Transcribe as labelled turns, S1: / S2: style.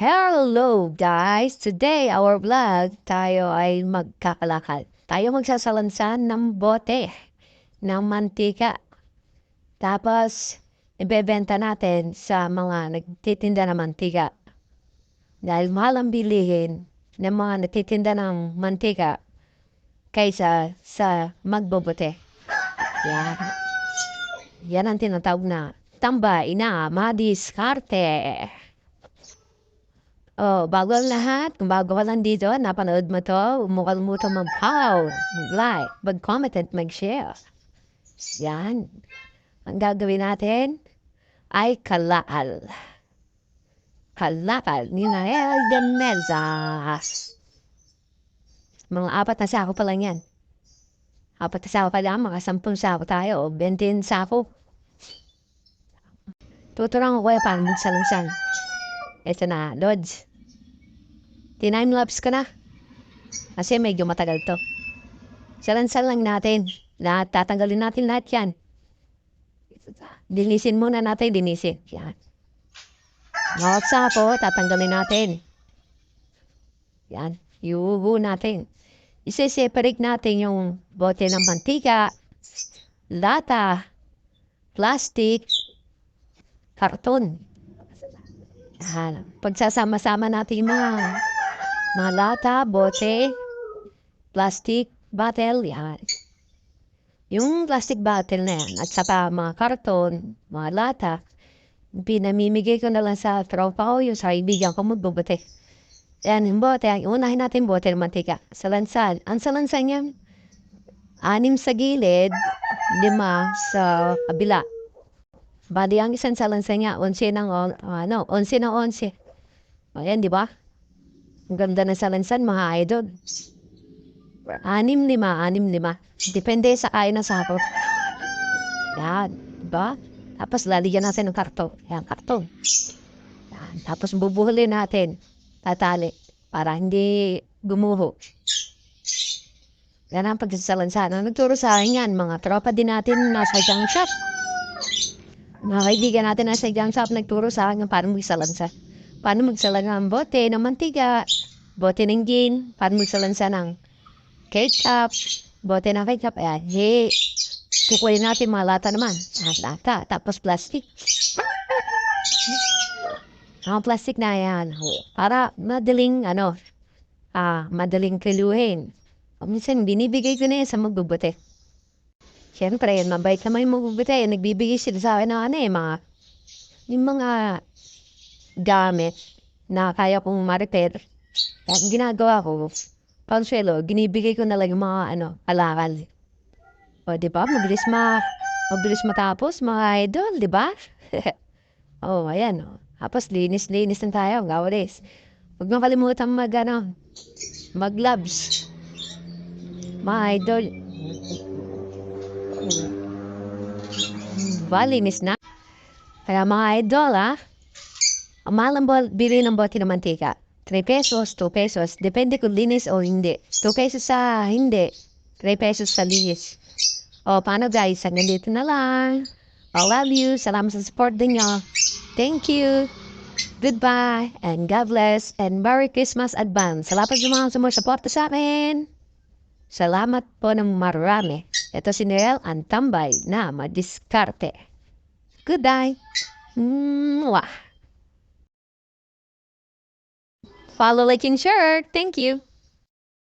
S1: Hello guys! Today, our vlog, tayo ay magkakalakal. Tayo magsasalansan ng bote ng mantika. Tapos, ibebenta natin sa mga nagtitinda ng mantika. Dahil mahal ang bilihin ng mga nagtitinda ng mantika kaysa sa magbobote. Yan. Yan ang tinatawag na tambay na madiskarte. Oh, bago ang lahat, kung bago ka lang dito, napanood mo to, huwag kalimutan mag-follow, mag-like, mag-comment at mag-share. Yan. Ang gagawin natin ay kalakal. Kalakal ni Nael de Mezas. Mga apat na sako pa lang yan. Apat na sako pa lang, mga sampung sako tayo, o 20 sako. Tuturang ko kaya paano magsalansan. Ito na, Lods. Tinime-lapse ko na. Kasi medyo matagal to. Salansan lang natin. Lahat, tatanggalin natin lahat yan. Linisin muna natin, linisin. Yan. Bawat sapo, tatanggalin natin. Yan. Iuho natin. Ise-separate natin yung bote ng mantika, lata, plastic, karton. Yan. Pagsasama-sama natin mga mga lata, bote, plastic, bottle, yan. Yung plastic bottle na yan, at saka mga karton, mga lata, pinamimigay ko na lang sa tropa ko, yung sa kaibigan ko magbubote. Yan, yung bote, unahin natin bote ng mantika. Salansan. Ang salansan yan, anim sa gilid, lima sa kabila. Bali, ang isang salansan niya, onse ng, ano, onse ng onse. Ayan, di ba? Ang ganda ng salansan, mga idol. Anim lima, anim lima. Depende sa kain ng sako. Yan, diba? Tapos lalagyan natin ng karton. Yan, karton. Yan, tapos bubuhulin natin. Tatali. Para hindi gumuho. Yan ang pagsasalansan. Ang nagturo sa akin yan, mga tropa din natin nasa junk shop. Mga kaibigan natin nasa junk shop nagturo sa akin paano magsalansan paano magsalansa ng bote ng mantiga, bote ng gin, paano magsalansa ng ketchup, bote ng ketchup, ayan, hey, kukunin natin mga lata naman, ah, lata, tapos plastic. Ang plastic na yan, para madaling, ano, ah, madaling kiluhin. O minsan, binibigay ko na yan sa magbubuti. Siyempre, mabait naman yung magbubuti. Nagbibigay sila sa akin ng ano eh, mga, yung mga gamit na kaya kong ma-repair. Ang ginagawa ko, panswelo, ginibigay ko na lang yung mga ano, alakal. O, di ba? Mabilis ma mabilis matapos, mga idol, di ba? oh, ayan. Oh. Tapos, linis-linis na tayo, gawalis. Huwag mo kalimutan mag, ano, mag-gloves. Mga idol. Ba, linis na. Kaya mga idol, ah, ang mahal ang bili ng bote ng mantika. 3 pesos, 2 pesos. Depende kung linis o hindi. 2 pesos sa hindi. 3 pesos sa linis. O, paano guys? Hanggang dito na lang. I love you. Salamat sa support din nyo. Thank you. Goodbye. And God bless. And Merry Christmas advance. Salamat sa mga sumusuporta sa amin. Salamat po ng marami. Ito si Noel, ang tambay na madiskarte. Good day. Mwah. Follow, like, and. Thank you.